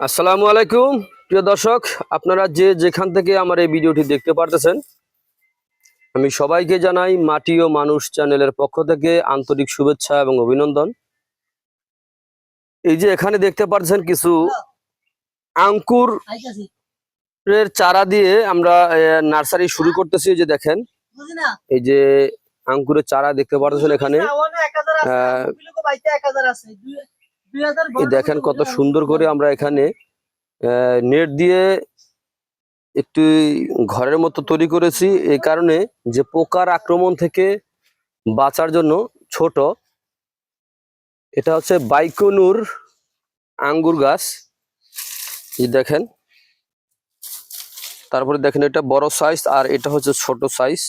আসসালামু আলাইকুম প্রিয় দর্শক আপনারা যে যেখান থেকে আমার এই ভিডিওটি দেখতে পারতেছেন আমি সবাইকে জানাই মাটি ও মানুষ চ্যানেলের পক্ষ থেকে আন্তরিক শুভেচ্ছা এবং অভিনন্দন। এই যে এখানে দেখতে পাচ্ছেন কিছু আঙ্কুর এর চারা দিয়ে আমরা নার্সারি শুরু করতেছি এই যে দেখেন। এই যে আঙ্কুরের চারা দেখতে পাচ্ছেন এখানে। ওখানে 1000 আছে আহ, বিলক বাইতে 1000 আছে 2000 এই দেখেন কত সুন্দর করে আমরা এখানে নেট দিয়ে একটি ঘরের মতো তৈরি করেছি। এই কারণে যে পোকার আক্রমণ থেকে বাঁচার জন্য ছোট এটা হচ্ছে বাইকনুর আঙ্গুর গাছ। দেখেন তারপরে দেখেন এটা বড় সাইজ আর এটা হচ্ছে ছোট সাইজ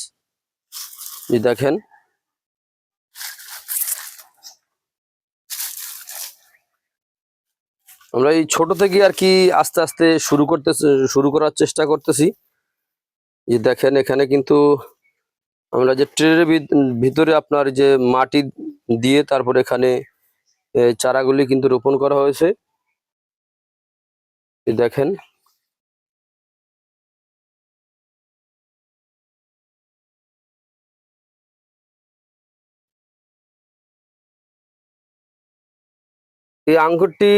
দেখেন আমরা এই ছোট থেকে আর কি আস্তে আস্তে শুরু করতে, শুরু করার চেষ্টা করতেছি। যে দেখেন, এখানে কিন্তু আমরা যে ট্রেনের ভিতরে আপনার যে মাটি দিয়ে তারপর এখানে চারাগুলি কিন্তু রোপণ করা হয়েছে। দেখেন। এই আঙ্গুরটি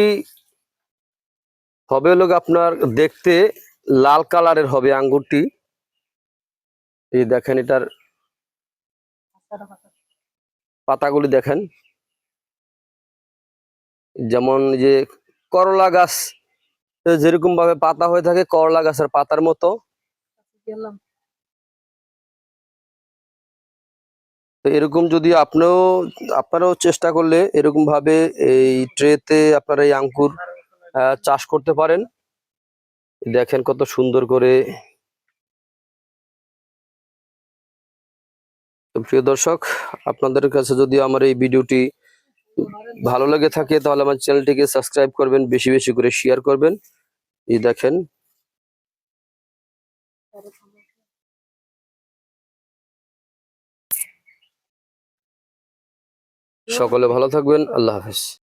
হবে হলো আপনার দেখতে লাল কালারের হবে আঙ্গুরটি। এই দেখেন এটার পাতাগুলি দেখেন। যেমন যে করলা গাছ যেরকম ভাবে পাতা হয়ে থাকে করলা গাছের পাতার মতো। তো এরকম যদি আপনিও, আপনারাও চেষ্টা করলে এরকম ভাবে এই ট্রেতে আপনারা এই আঙ্কুর চাষ করতে পারেন। দেখেন কত সুন্দর করে প্রিয় দর্শক, আপনাদের কাছে যদি আমার এই ভিডিওটি ভালো লেগে থাকে, তাহলে আমার চ্যানেলটিকে সাবস্ক্রাইব করবেন, বেশি বেশি করে শেয়ার করবেন। এই দেখেন। সকলে ভালো থাকবেন, আল্লাহ হাফেজ।